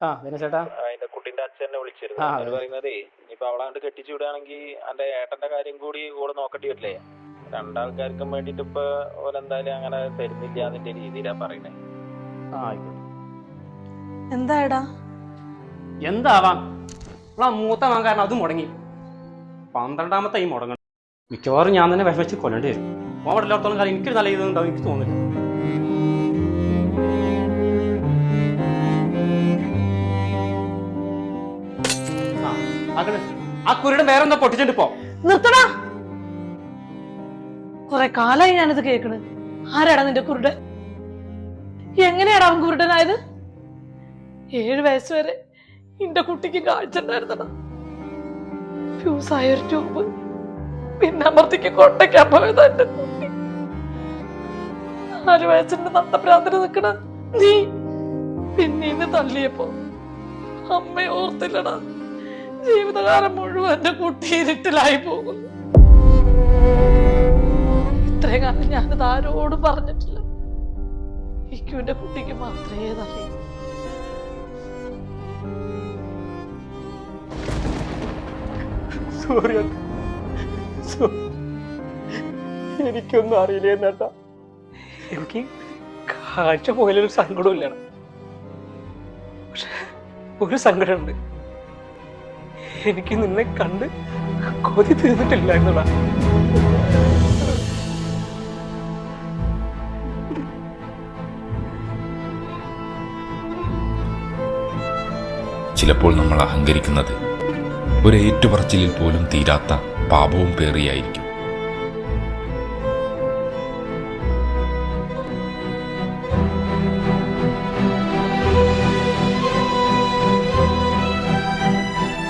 ആ അതിന്റെ കുട്ടിന്റെ അച്ഛനെ എന്നെ വിളിച്ചിരുന്നു. ആ, അവർ അതെ. പറയുന്നതേ ഇനിയിപ്പൊ അവളാണ്ട് കെട്ടിച്ചു വിടുകയാണെങ്കിൽ അന്റെ ഏട്ടന്റെ കാര്യം കൂടി കൂടെ നോക്കേണ്ടി വരില്ലേ? രണ്ടാൾക്കാർക്കും വേണ്ടിട്ട് ഇപ്പൊ ഓലെന്തായാലും അങ്ങനെ തരുന്നില്ല അതിന്റെ രീതിയിലാ പറയുന്നത് ആ ആയിക്കോട്ടെ. എന്തായടാ? എന്താവാം? മൂത്ത വാൻ കാരണം അത് മുടങ്ങി. പന്ത്രണ്ടാമത്തെ ഈ മുടങ്ങണം മിക്കവാറും ഞാൻ തന്നെ വിഷമിച്ച് കൊല്ലേണ്ടി വരും. ഓൻ അവിടെ എല്ലാത്തോളം കാര്യം എനിക്കൊരു നല്ല ഇതുണ്ടാവും എനിക്ക് തോന്നുന്നില്ല ആ, ആക്കണ്. ആ കുരുടെ വേറെ എന്താ പൊട്ടിച്ചിട്ട് പോ. നിർത്തടാ. കൊറേ കാലായി ഞാനിത് കേക്കണ് ആരാടാ നിന്റെ കുരുടൻ എങ്ങനെയാടാ അവൻ കുരുടനായത്? ഏഴ് വയസ്സ് വരെ എന്റെ കുട്ടിക്ക് കാഴ്ച ഉണ്ടായിരുന്നടാ ഫ്യൂസായ ഒരു ട്യൂബ്. പിന്നെ അമർത്തിക്ക് കൊണ്ടയ്ക്കാൻ പോയതാ എന്റെ കുട്ടി? നാല് വയസ്സിന്റെ നട്ടപ്രാന്തിന് നിക്കണ നീ. പിന്നീന്ന് തള്ളിയപ്പോ അമ്മ ഓർത്തില്ലടാ. ജീവിതകാലം മുഴുവൻ എന്റെ കുട്ടി ഇരുട്ടിലായി പോകുന്നു. ഇത്രയും കാലം ഞാനത് ആരോടും പറഞ്ഞിട്ടില്ല. ഇക്കുവിന്റെ കുട്ടിക്ക് മാത്രമേ അറിയൂ. സോറി എനിക്കൊന്നും അറിയില്ലേ നേട്ട എനിക്ക് കാഴ്ച പോയാലൊരു സങ്കടമില്ല പക്ഷെ ഒരു സങ്കടമുണ്ട്. എനിക്ക് നിന്നെ കണ്ട് കൊതി തീർന്നിട്ടില്ല എന്നുള്ള ചിലപ്പോൾ നമ്മൾ അഹങ്കരിക്കുന്നത് ഒരു ഏറ്റുപറച്ചിലിൽ പോലും തീരാത്ത പാപവും പേറിയായിരിക്കും.